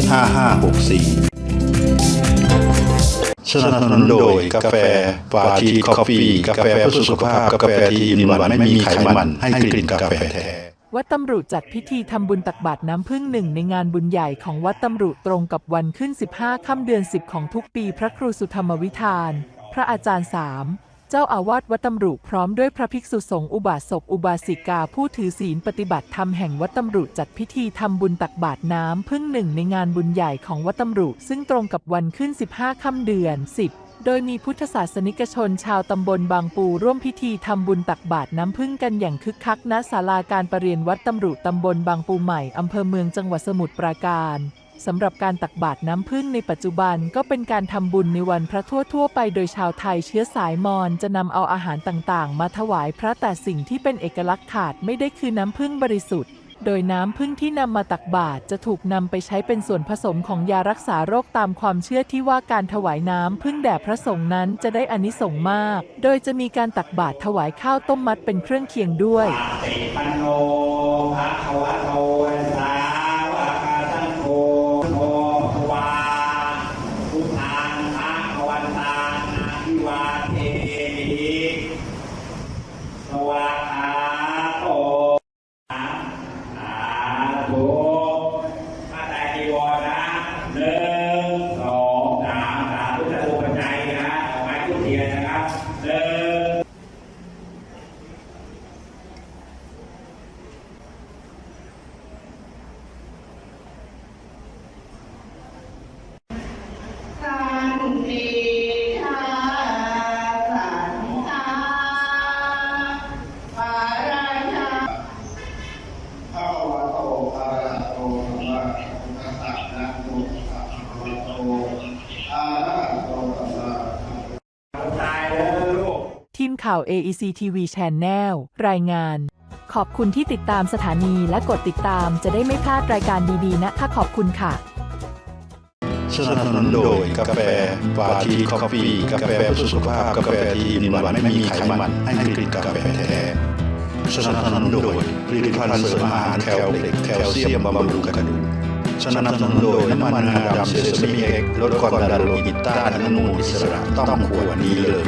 5564 สนับสนุนโดยกาแฟปาทีคอฟฟี่กาแฟเพื่อสุขภาพ กาแฟที่อินวันไม่มีไขมัน ให้กลิ่นกาแฟแท้วัดตำรุจัดพิธีทำบุญตักบาตรน้ำพึ่งหนึ่งในงานบุญใหญ่ของวัดตำรุตรงกับวันขึ้น 15 ค่ำเดือน 10 ของทุกปี พระครูสุธรรมวิธาน พระอาจารย์สาม เจ้าอาวาสวัดตำรุพร้อมด้วยพระภิกษุสงฆ์อุบาสกอุบาสิกาผู้ถือศีลปฏิบัติธรรมแห่งวัดตำรุจัดพิธีทำบุญตักบาตรน้ำพึ่งหนึ่งในงานบุญใหญ่ของวัดตำรุซึ่งตรงกับวันขึ้น 15 ค่ำเดือน 10โดยมีพุทธศาสนิกชนชาวตำบลบางปูร่วมพิธีทำบุญตักบาตรน้ำพึ่งกันอย่างคึกคักณศาลาการประเรียนวัดตำรุตำบลบางปูใหม่อำเภอเมืองจังหวัดสมุทรปราการ สำหรับการตักบาตรน้ำพึ่งในปัจจุบันก็เป็นการทำบุญในวันพระทั่วๆ ไปโดยชาวไทยเชื้อสายมอญจะนำเอาอาหารต่างๆ มาถวายพระแต่สิ่งที่เป็นเอกลักษณ์ขาดไม่ได้คือน้ำพึ่งบริสุทธิ์ โดยน้ำพึ่งที่นำมาตักบาตรจะถูกนำไปใช้เป็นส่วนผสมของยารักษาโรคตามความเชื่อที่ว่าการถวายน้ำพึ่งแด่พระสงฆ์นั้นจะได้อานิสงส์มาก โดยจะมีการตักบาตรถวายข้าวต้มมัดเป็นเครื่องเคียงด้วย ทีมข่าว AEC TV Channel รายงาน ขอบคุณที่ติดตามสถานีและกดติดตามจะได้ไม่พลาดรายการดีๆ นะคะขอบคุณค่ะ สนับสนุนโดยกาแฟปาทีคอฟฟี่กาแฟเพื่อสุขภาพกาแฟที่อินวันไม่มีไขมันให้กลิ่นกาแฟแท้ สนับสนุนโดยผลิตภัณฑ์เสริมอาหารแคลเล็กแคลเซียมบำรุงกระดูกสนับสนุนโดยน้ำมันงาดำเซซามิเอ็กลดความดันโลหิตต้านอนุมูลอิสระต้องขวดนี้เลย